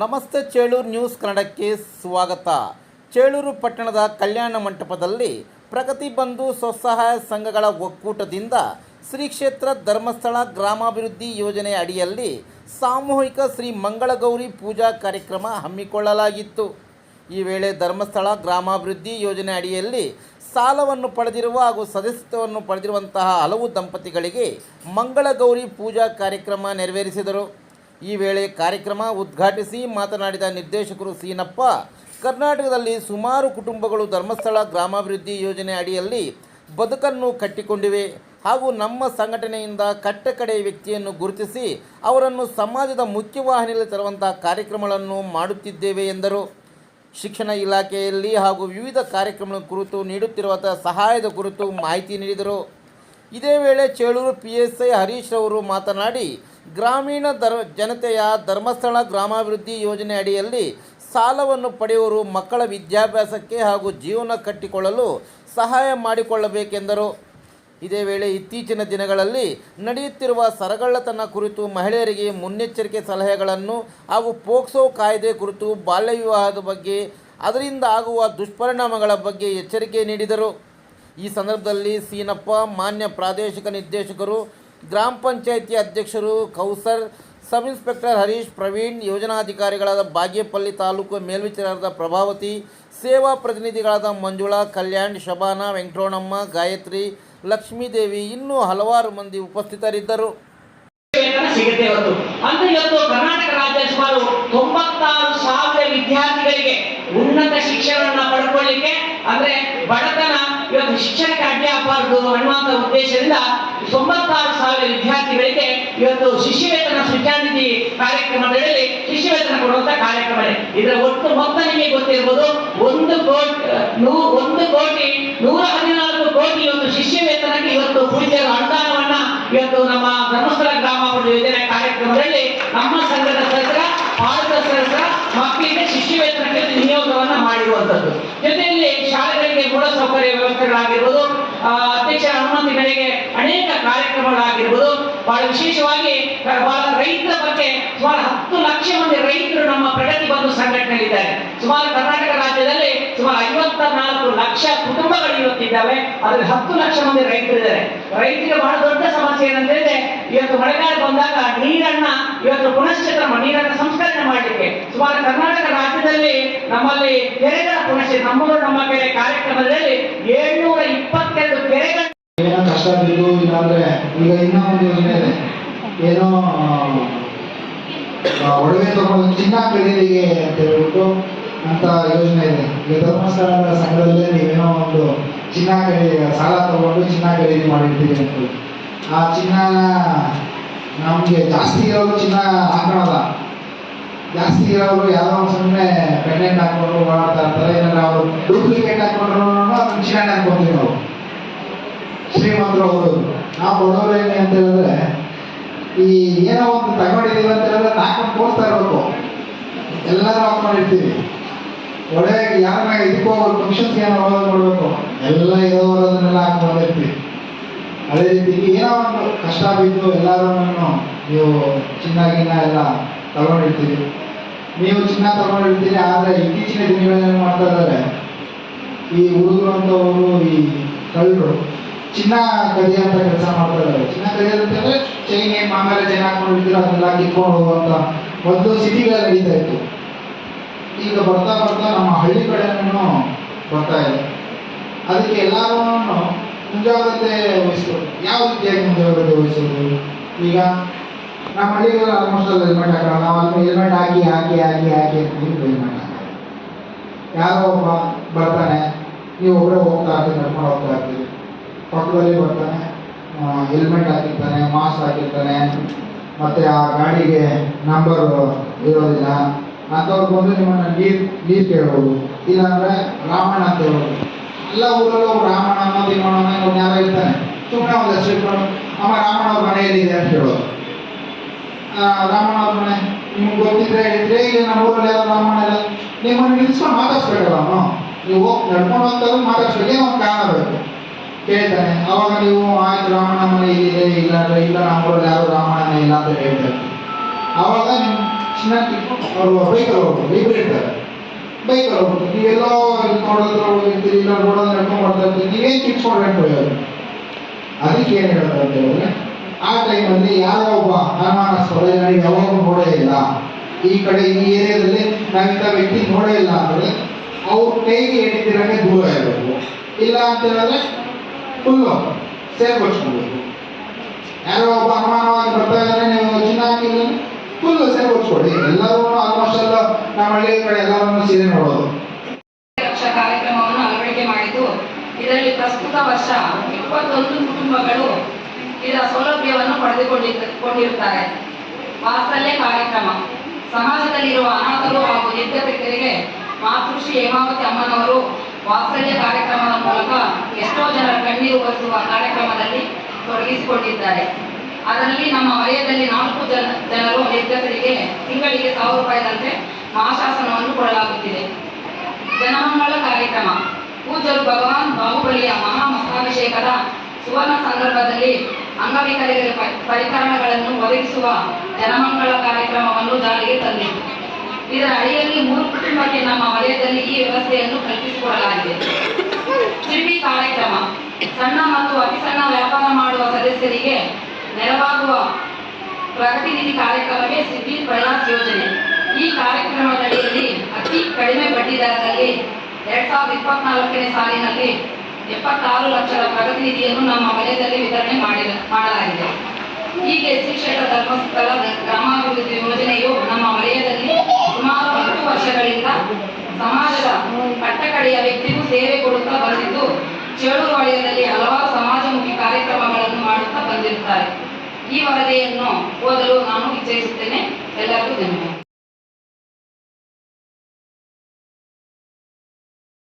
ನಮಸ್ತೆ ಚೇಳೂರು ನ್ಯೂಸ್ ಕನ್ನಡಕ್ಕೆ ಸ್ವಾಗತ. ಚೇಳೂರು ಪಟ್ಟಣದ ಕಲ್ಯಾಣ ಮಂಟಪದಲ್ಲಿ ಪ್ರಗತಿ ಬಂಧು ಸ್ವಸಹಾಯ ಸಂಘಗಳ ಒಕ್ಕೂಟದಿಂದ ಶ್ರೀ ಕ್ಷೇತ್ರ ಧರ್ಮಸ್ಥಳ ಗ್ರಾಮಾಭಿವೃದ್ಧಿ ಯೋಜನೆ ಅಡಿಯಲ್ಲಿ ಸಾಮೂಹಿಕ ಶ್ರೀ ಮಂಗಳಗೌರಿ ಪೂಜಾ ಕಾರ್ಯಕ್ರಮ ಹಮ್ಮಿಕೊಳ್ಳಲಾಗಿತ್ತು. ಈ ವೇಳೆ ಧರ್ಮಸ್ಥಳ ಗ್ರಾಮಾಭಿವೃದ್ಧಿ ಯೋಜನೆ ಅಡಿಯಲ್ಲಿ ಸಾಲವನ್ನು ಪಡೆದಿರುವ ಹಾಗೂ ಸದಸ್ಯತ್ವವನ್ನು ಪಡೆದಿರುವಂತಹ ಹಲವು ದಂಪತಿಗಳಿಗೆ ಮಂಗಳಗೌರಿ ಪೂಜಾ ಕಾರ್ಯಕ್ರಮ ನೆರವೇರಿಸಿದರು. ಈ ವೇಳೆ ಕಾರ್ಯಕ್ರಮ ಉದ್ಘಾಟಿಸಿ ಮಾತನಾಡಿದ ನಿರ್ದೇಶಕರು ಸೀನಪ್ಪ, ಕರ್ನಾಟಕದಲ್ಲಿ ಸುಮಾರು ಕುಟುಂಬಗಳು ಧರ್ಮಸ್ಥಳ ಗ್ರಾಮಾಭಿವೃದ್ಧಿ ಯೋಜನೆ ಅಡಿಯಲ್ಲಿ ಬದುಕನ್ನು ಕಟ್ಟಿಕೊಂಡಿವೆ ಹಾಗೂ ನಮ್ಮ ಸಂಘಟನೆಯಿಂದ ಕಟ್ಟಕಡೆ ವ್ಯಕ್ತಿಯನ್ನು ಗುರುತಿಸಿ ಅವರನ್ನು ಸಮಾಜದ ಮುಖ್ಯವಾಹಿನಿಯಲ್ಲಿ ತರುವಂತಹ ಕಾರ್ಯಕ್ರಮಗಳನ್ನು ಮಾಡುತ್ತಿದ್ದೇವೆ ಎಂದರು. ಶಿಕ್ಷಣ ಇಲಾಖೆಯಲ್ಲಿ ಹಾಗೂ ವಿವಿಧ ಕಾರ್ಯಕ್ರಮಗಳ ಕುರಿತು ನೀಡುತ್ತಿರುವ ಸಹಾಯದ ಕುರಿತು ಮಾಹಿತಿ ನೀಡಿದರು. ಇದೇ ವೇಳೆ Chelur P S I Harish ಅವರು ಮಾತನಾಡಿ ಗ್ರಾಮೀಣ ದರ್ ಜನತೆಯ ಧರ್ಮಸ್ಥಳ ಗ್ರಾಮಾಭಿವೃದ್ಧಿ ಯೋಜನೆ ಅಡಿಯಲ್ಲಿ ಸಾಲವನ್ನು ಪಡೆಯುವರು ಮಕ್ಕಳ ವಿದ್ಯಾಭ್ಯಾಸಕ್ಕೆ ಹಾಗೂ ಜೀವನ ಕಟ್ಟಿಕೊಳ್ಳಲು ಸಹಾಯ ಮಾಡಿಕೊಳ್ಳಬೇಕೆಂದರು. ಇದೇ ವೇಳೆ ಇತ್ತೀಚಿನ ದಿನಗಳಲ್ಲಿ ನಡೆಯುತ್ತಿರುವ ಸರಗಳ್ಳತನ ಕುರಿತು ಮಹಿಳೆಯರಿಗೆ ಮುನ್ನೆಚ್ಚರಿಕೆ ಸಲಹೆಗಳನ್ನು ಹಾಗೂ ಪೋಕ್ಸೋ ಕಾಯ್ದೆ ಕುರಿತು ಬಾಲ್ಯ ವಿವಾಹದ ಬಗ್ಗೆ, ಅದರಿಂದ ಆಗುವ ದುಷ್ಪರಿಣಾಮಗಳ ಬಗ್ಗೆ ಎಚ್ಚರಿಕೆ ನೀಡಿದರು. ಈ ಸಂದರ್ಭದಲ್ಲಿ ಸೀನಪ್ಪ, ಮಾನ್ಯ ಪ್ರಾದೇಶಿಕ ನಿರ್ದೇಶಕರು ಗ್ರಾಮ ಪಂಚಾಯಿತಿ ಅಧ್ಯಕ್ಷರು ಕೌಸರ್, ಸಬ್ ಇನ್ಸ್ಪೆಕ್ಟರ್ ಹರೀಶ್, ಪ್ರವೀಣ್, ಯೋಜನಾಧಿಕಾರಿಗಳಾದ ಬಾಗೇಪಲ್ಲಿ ತಾಲೂಕು ಮೇಲ್ವಿಚಾರದ ಪ್ರಭಾವತಿ, ಸೇವಾ ಪ್ರತಿನಿಧಿಗಳಾದ ಮಂಜುಳಾ, ಕಲ್ಯಾಣ್, ಶಬಾನ ವೆಂಕಟೋಣಮ್ಮ ಗಾಯತ್ರಿ, ಲಕ್ಷ್ಮೀದೇವಿ ಇನ್ನೂ ಹಲವಾರು ಮಂದಿ ಉಪಸ್ಥಿತರಿದ್ದರು. ಸಿಗುತ್ತೆ ಇವತ್ತು ಅಂದ್ರೆ ಇವತ್ತು ಕರ್ನಾಟಕ ರಾಜ್ಯ ಸುಮಾರು ತೊಂಬತ್ತಾರು ಸಾವಿರ ವಿದ್ಯಾರ್ಥಿಗಳಿಗೆ ಉನ್ನತ ಶಿಕ್ಷಣವನ್ನ ಪಡ್ಕೊಳ್ಳಿಕ್ಕೆ, ಅಂದ್ರೆ ಬಡತನ ಇವತ್ತು ಶಿಕ್ಷಣಕ್ಕೆ ಅಡ್ಡಿ ಆಗಬಾರದು ಅನ್ನುವಂತ ಉದ್ದೇಶದಿಂದ ವಿದ್ಯಾರ್ಥಿಗಳಿಗೆ ಇವತ್ತು ಶಿಷ್ಯವೇತನ ಸೃಜಾನಿಧಿ ಕಾರ್ಯಕ್ರಮದಲ್ಲಿ ಶಿಷ್ಯವೇತನ ಕೊಡುವಂತ ಕಾರ್ಯಕ್ರಮ ಇದೆ ಇದರ ಒಟ್ಟು ಮೊತ್ತ ನಿಮಗೆ ಗೊತ್ತಿರ್ಬೋದು, ಒಂದು ಕೋಟಿ ನೂ, ಒಂದು ಕೋಟಿ, ನೂರ ಹದಿನಾಲ್ಕು ಕೋಟಿ ಇವತ್ತು ಶಿಷ್ಯ ವೇತನಕ್ಕೆ ಇವತ್ತು ಪೂಜ್ಯರ ಅನುದಾನವನ್ನ ಇವತ್ತು ನಮ್ಮ ಧರ್ಮಸ್ಥಳ ಗ್ರಾಮ ಯೋಜನೆ ಕಾರ್ಯಕ್ರಮದಲ್ಲಿ ನಮ್ಮ ಸಂಘದ ಸದಸ್ಯರ ಭಾರತ ಸದಸ್ಯರ ಮಕ್ಕಳಿಗೆ ಶಿಷ್ಯವೇತನಕ್ಕೆ ವೇತನಕ್ಕೆ ನಿಯೋಗವನ್ನು ಮಾಡಿರುವಂತದ್ದು. ಜೊತೆಯಲ್ಲಿ ಶಾಲೆಗಳಿಗೆ ಮೂಲಸೌಕರ್ಯ ವ್ಯವಸ್ಥೆಗಳಾಗಿರ್ಬೋದು ಆ, ಹನುಮಂತ ಬೆಳೆಗೆ ಅನೇಕ ಕಾರ್ಯಕ್ರಮಗಳಾಗಿರ್ಬೋದು. ಬಹಳ ವಿಶೇಷವಾಗಿ ಬಹಳ ರೈತರ ಬಗ್ಗೆ ಸುಮಾರು ಹತ್ತು ಲಕ್ಷ ಮಂದಿ ರೈತರು ನಮ್ಮ ಪ್ರಗತಿ ಬಂಧು ಸಂಘಟನೆಯಲ್ಲಿದ್ದಾರೆ. ಸುಮಾರು ಕರ್ನಾಟಕ ರಾಜ್ಯದಲ್ಲಿ ಸುಮಾರು ಐವತ್ತ ನಾಲ್ಕು ಲಕ್ಷ ಕುಟುಂಬಗಳು ಇವತ್ತಿದ್ದಾವೆ. ಅದ್ರಲ್ಲಿ ಹತ್ತು ಲಕ್ಷ ಮಂದಿ ರೈತರಿದ್ದಾರೆ. ರೈತರಿಗೆ ಬಹಳ ದೊಡ್ಡ ಸಮಸ್ಯೆ ಏನಂದ್ರೆ ಇವತ್ತು ಮಳೆಗಾಲ ಬಂದಾಗ ನೀರನ್ನ ಇವತ್ತು ಪುನಶ್ಚೇತನ ನೀರನ್ನ ಸಂಸ್ಕರಣೆ ಮಾಡಲಿಕ್ಕೆ. ಸುಮಾರು ಕರ್ನಾಟಕ ರಾಜ್ಯದಲ್ಲಿ ನಮ್ಮಲ್ಲಿ ಕೆರೆಗಳ ಪುನಶ್ಚೇತನ ನಮ್ಮೂರು ನಮ್ಮ ಕೆರೆ ಕಾರ್ಯಕ್ರಮದಲ್ಲಿ ಏಳ್ನೂರ ಇಪ್ಪತ್ತೆರಡು ಕೆರೆಗಳ ಏನೋ ಕಷ್ಟ ಈಗ ಇನ್ನೊಂದು ಯೋಜನೆ ಇದೆ. ಏನೋ ಒಡವೆ ತಗೊಂಡು ಚಿನ್ನ ಅಂತ ಹೇಳ್ಬಿಟ್ಟು ಅಂತ ಯೋಜನೆ ಇದೆ. ಈಗ ಧರ್ಮಸ್ಥಳದ ಸಂಘದಲ್ಲೇ ನೀವೇನೋ ಒಂದು ಚಿನ್ನ ಸಾಲ ತಗೊಂಡು ಚಿನ್ನ ಖರೀದಿ ಮಾಡಿರ್ತೀವಿ ಅಂತ ಆ ಚಿನ್ನನ ನಮಗೆ ಜಾಸ್ತಿ ಇರೋರು ಚಿನ್ನ ಹಾಕೋಣಲ್ಲ ಜಾಸ್ತಿ ಇರೋರು ಯಾರೋ ಸುಮ್ಮನೆ ಪೆಂಡೆಂಟ್ ಹಾಕೊಂಡು ಮಾಡ್ತಾ ಇರ್ತಾರೆ ಏನಾರ ಅವರು ಡೂಪ್ಲಿಕೇಟ್ ಹಾಕೊಂಡ್ರು ಅದನ್ನ ಚಿನ್ನ ಹಾಕೊಂತೀವಿ ನಾವು. ಶ್ರೀಮಂತರು ಅವರು. ನಾವು ಬಡವರು ಏನೇ ಅಂತ ಹೇಳಿದ್ರೆ, ಈ ಏನೋ ಒಂದು ತಗೊಂಡಿದ್ದೀವಿ ಅಂತ ಹೇಳಿದ್ರೆ ನಾಲ್ಕು ತೋರಿಸ್ತಾ ಇರಬೇಕು. ಎಲ್ಲರೂ ಹಾಕೊಂಡಿರ್ತೀವಿ. ಒಳ್ಳೆ ಯಾರನ್ನ ಇದಕ್ಕೆ ಹೋಗೋದು ಫಂಕ್ಷನ್ಸ್ಗೆ ಏನೋ ಹೋಗೋದು ನೋಡ್ಬೇಕು. ಎಲ್ಲ ಇರೋದನ್ನೆಲ್ಲ ಹಾಕೊಂಡಿರ್ತೀವಿ ಅದೇ ರೀತಿ ಏನೋ ಒಂದು ಕಷ್ಟ ಬಿದ್ದು ಎಲ್ಲರೂ ನೀವು ಚಿನ್ನ, ಗಿನ್ನ ಎಲ್ಲ ತಗೊಂಡಿರ್ತೀರಿ. ನೀವು ಚಿನ್ನ ತಗೊಂಡಿರ್ತೀರಿ, ಆದರೆ ಇತ್ತೀಚಿನ ದಿನಗಳಲ್ಲಿ ಮಾಡ್ತಾ ಇದ್ದಾರೆ? ಈ ಹುಡುಗರು ಅಂತವರು ಈ ಕಳ್ಳರು ಚಿನ್ನ ಕದಿಯಂತ ಕೆಲಸ ಮಾಡ್ತಾ ಇದ್ದಾರೆ. ಚಿನ್ನ ಕದಿಯೋದಂತಂದ್ರೆ ಚೈನ್ ಮಾಮೇಲೆ ಚೈನ್ ಹಾಕೊಂಡಿರ್ತೀರ ಅದನ್ನೆಲ್ಲ ಕಿತ್ಕೊಂಡು ಹೋಗುವಂತ ಒಂದು ಸಿಟಿಗಳಲ್ಲಿ ನಡೀತಾ ಇತ್ತು. ಈಗ ಬರ್ತಾ ಬರ್ತಾ ನಮ್ಮ ಹಳ್ಳಿ ಕಡೆನೂ ಬರ್ತಾ ಇದೆ. ಅದಕ್ಕೆ ಎಲ್ಲರೂ ಮುಂಜಾಗ್ರತೆ ವಹಿಸೋದು ಯಾವ ರೀತಿಯಾಗಿ ಮುಂಜಾಗ್ರತೆ ವಹಿಸೋದು ಈಗ ನಮ್ಮ ಹಳ್ಳಿಗಳು ಆಲ್ಮೋಸ್ಟ್ ಅಲ್ಲಿ ಹೆಲ್ಮೆಟ್ ಹಾಕೋಣ ನಾವು ಅಲ್ಲಿ ಹೆಲ್ಮೆಟ್ ಹಾಕಿ ಹಾಕಿ ಹಾಕಿ ಹಾಕಿ ಹೆಲ್ಮೆಟ್ ಹಾಕೋಣ ಯಾರೋ ಒಬ್ಬ ಬರ್ತಾನೆ. ನೀವು ಒಬ್ಬರೇ ಹೋಗ್ತಾ ಇರ್ತೀವಿ ನಡ್ಕೊಂಡು ಹೋಗ್ತಾ ಇರ್ತೀವಿ ಪಕ್ಕದಲ್ಲಿ ಬರ್ತಾನೆ. ಹೆಲ್ಮೆಟ್ ಹಾಕಿರ್ತಾನೆ ಮಾಸ್ಕ್ ಹಾಕಿರ್ತಾನೆ. ಮತ್ತು ಆ ಗಾಡಿಗೆ ನಂಬರ್ ಇರೋದಿಲ್ಲ. ಅಂಥವ್ರು ಬಂದು ನಿಮ್ಮನ್ನ ನೀರು ನೀರು ಕೇಳೋದು ಇಲ್ಲಾಂದ್ರೆ ರಾಮಣ್ಣ ಅಂತ ಹೇಳೋದು ಎಲ್ಲ ಊರಲ್ಲೂ ರಾಮಣ್ಣ ಅನ್ನೋ ತಿಮ್ಮಣ್ಣ ಯಾರ ಯಾರೋ ಇರ್ತಾನೆ ಸುಮ್ಮನೆ ಒಂದು ಹೆಸರು ಇಟ್ಕೊಂಡು, ಅಮ್ಮ, ರಾಮಣ್ಣ ಅವ್ರ ಮನೆಯಲ್ಲಿದೆ ಅಂತ ಹೇಳೋದು ರಾಮಣ್ಣ ಅವ್ರ ಮನೆ, ನಿಮ್ಗೆ ಗೊತ್ತಿದ್ರೆ ಹೇಳಿದ್ರೆ, ಇಲ್ಲಿ ನಮ್ಮ ಊರಲ್ಲಿ ಯಾರೋ ರಾಮಣ್ಣ ಇಲ್ಲ ನಿಮ್ಮನ್ನು ನಿಲ್ಸ್ಕೊಂಡು ಮಾತಾಡ್ಸ್ಬೇಕಲ್ಲ ಅವನು. ನೀವು ಹೋಗಿ ನಡ್ಕೊಂಡು ಹೋಗ್ತಾರೆ ಮಾತಾಡ್ಸ್ಬೇಕು ಏನೋ ಒಂದು ಕಾರಣ ಬೇಕು. ಕೇಳ್ತಾನೆ, ಅವಾಗ ನೀವು, ಆಯ್ತು, ರಾಮಣ್ಣ ಮನೆ ಇಲ್ಲಿದೆ ಇಲ್ಲ ಅಂದ್ರೆ, ಇಲ್ಲ ನಮ್ಮೂರಲ್ಲಿ ಯಾರು ರಾಮಣ್ಣನೇ ಇಲ್ಲ ಅಂತ ಹೇಳ್ತಾರೆ. ಅವಾಗ ನಿಮ್ ಕಿತ್ಕೊಂಡು ಅವರು ಬೈಕಲ್ಲಿ ಹೋಗ್ತಾರೆ ಇಬ್ಬರು ಇರ್ತಾರೆ ಬೈಕಲ್ಲಿ ಹೋಗ್ತಾರೆ ನೀವೆಲ್ಲೋ ನೋಡೋದ್ರ ಹೋಗಿರ್ತೀರಿ ಇಲ್ಲ ನೋಡೋದ್ರ ನಡ್ಕೊಂಡು ಮಾಡ್ತಾ ಇರ್ತೀರಿ ನೀವೇನು ಕಿತ್ಕೊಂಡ್ರೆ ಪ್ರಯೋಜನ ಅದಕ್ಕೆ ಏನು ಹೇಳೋದು ಅಂತ ಹೇಳಿದ್ರೆ ಆ ಟೈಮಲ್ಲಿ ಯಾರೋ ಒಬ್ಬ ಅನುಮಾನಾಸ್ಪದ ನನಗೆ ಯಾವಾಗ ನೋಡೇ ಇಲ್ಲ ಈ ಕಡೆ ಈ ಏರಿಯಾದಲ್ಲಿ ನಾವಿಂಥ ವ್ಯಕ್ತಿ ನೋಡೇ ಇಲ್ಲ ಅಂದರೆ ಅವ್ರ ಕೈಗೆ ಎಣಿತಿರಂಗೆ ದೂರ ಇರಬೇಕು ಇಲ್ಲ ಅಂತ ಹೇಳಿದ್ರೆ ಫುಲ್ಲು ಸೇರ್ಪಡಿಸ್ಕೊಬೇಕು ಯಾರೋ ಒಬ್ಬ ಅನುಮಾನವಾಗಿ ಬರ್ತಾ ಇದ್ದಾರೆ ನೀವು ಚಿನ್ನ ಫುಲ್ಲು ಸೇರ್ಪಡಿಸ್ಕೊಡಿ ಎಲ್ಲರೂ ಆಲ್ಮೋಸ್ಟ್ ಎಲ್ಲ ನಮ್ಮ ಹಳ್ಳಿ ಕಡೆ ಎಲ್ಲರನ್ನು ಸೀರೆ ನೋಡೋದು. ಕಾರ್ಯಕ್ರಮವನ್ನು ಅಳವಡಿಕೆ ಮಾಡಿದ್ದು, ಇದರಲ್ಲಿ ಪ್ರಸ್ತುತ ವರ್ಷ ಇಪ್ಪತ್ತೊಂದು ಕುಟುಂಬಗಳು ಇದರ ಸೌಲಭ್ಯವನ್ನು ಪಡೆದುಕೊಂಡಿರುತ್ತಾರೆ ಕೊಂಡಿರುತ್ತಾರೆ. ವಾತ್ಸಲ್ಯ ಕಾರ್ಯಕ್ರಮ. ಸಮಾಜದಲ್ಲಿರುವ ಅನಾಥರು ಹಾಗೂ ನಿರ್ಗತಿಕರಿಗೆ ಮಾತೃಶ್ರೀ ಹೇಮಾವತಿ ಅಮ್ಮನವರು ವಾತ್ಸಲ್ಯ ಕಾರ್ಯಕ್ರಮದ ಮೂಲಕ ಎಷ್ಟೋ ಜನರ ಕಣ್ಣೀರು ಒರೆಸುವ ಕಾರ್ಯಕ್ರಮದಲ್ಲಿ ತೊಡಗಿಸಿಕೊಂಡಿದ್ದಾರೆ. ಅದರಲ್ಲಿ ನಮ್ಮ ವಲಯದಲ್ಲಿ ನಾಲ್ಕು ತಿಂಗಳಿಗೆ ಸಾವಿರ ರೂಪಾಯಿದಂತೆ ಮಹಾಶಾಸನವನ್ನು ಕೊಡಲಾಗುತ್ತಿದೆ. ಜನಮಂಗಳ ಕಾರ್ಯಕ್ರಮ. ಪೂಜರು ಭಗವಾನ್ ಬಾಹುಬಲಿಯ ಮಹಾ ಸುವರ್ಣ ಸಂದರ್ಭದಲ್ಲಿ ಅಂಗವಿಕಲರಿಗೆ ಪರಿಕರಣಗಳನ್ನು ಒದಗಿಸುವ ಜನಮಂಗಳ ಕಾರ್ಯಕ್ರಮವನ್ನು ಜಾರಿಗೆ ತಂದಿತು ಇದರ ಅಡಿಯಲ್ಲಿ ಮೂರು ಕುಟುಂಬಕ್ಕೆ ನಮ್ಮ ವಲಯದಲ್ಲಿ ಈ ವ್ಯವಸ್ಥೆಯನ್ನು ಕಲ್ಪಿಸಿಕೊಡಲಾಗಿದೆ. ಚಿರ್ಬಿ ಕಾರ್ಯಕ್ರಮ. ಸಣ್ಣ ಮತ್ತು ಅತಿ ಸಣ್ಣ ವ್ಯಾಪಾರ ಮಾಡುವ ಸದಸ್ಯರಿಗೆ ನೆರವಾಗುವ ಪ್ರಗತಿ ನಿಧಿ ಕಾರ್ಯಕ್ರಮವೇ ಸಿದ್ಧಿ ಪ್ರಯಾಸ್ ಯೋಜನೆ. ಈ ಕಾರ್ಯಕ್ರಮದಡಿಯಲ್ಲಿ ಅತಿ ಕಡಿಮೆ ಬಡ್ಡಿದರದಲ್ಲಿ ಎರಡ್ ಸಾವಿರದ ಇಪ್ಪತ್ನಾಲ್ಕನೇ ಸಾಲಿನಲ್ಲಿ ಎಪ್ಪತ್ತಾರು ಲಕ್ಷದ ಪ್ರಗತಿ ನಿಧಿಯನ್ನು ನಮ್ಮ ವಲಯದಲ್ಲಿ ವಿತರಣೆ ಮಾಡಿದ, ಮಾಡಲಾಗಿದೆ. ಹೀಗೆ ಶ್ರೀ ಕ್ಷೇತ್ರ ಧರ್ಮಸ್ಥಳ ಗ್ರಾಮಾಭಿವೃದ್ಧಿ ಯೋಜನೆಯು ನಮ್ಮ ವಲಯದಲ್ಲಿ ಸುಮಾರು ಹತ್ತು ವರ್ಷಗಳಿಂದ ಸಮಾಜದ ಕಟ್ಟಕಡೆಯ ವ್ಯಕ್ತಿಗೂ ಸೇವೆ ಕೊಡುತ್ತಾ ಬಂದಿದ್ದು ಚೇಳೂರು ವಲಯದಲ್ಲಿ ಹಲವಾರು ಸಮಾಜಮುಖಿ ಕಾರ್ಯಕ್ರಮಗಳನ್ನು ಮಾಡುತ್ತಾ ಬಂದಿರುತ್ತಾರೆ. ಈ ವರದಿಯನ್ನು ಓದಲು ನಾನು ಇಚ್ಛಿಸುತ್ತೇನೆ ಎಲ್ಲರಿಗೂ ಧನ್ಯವಾದ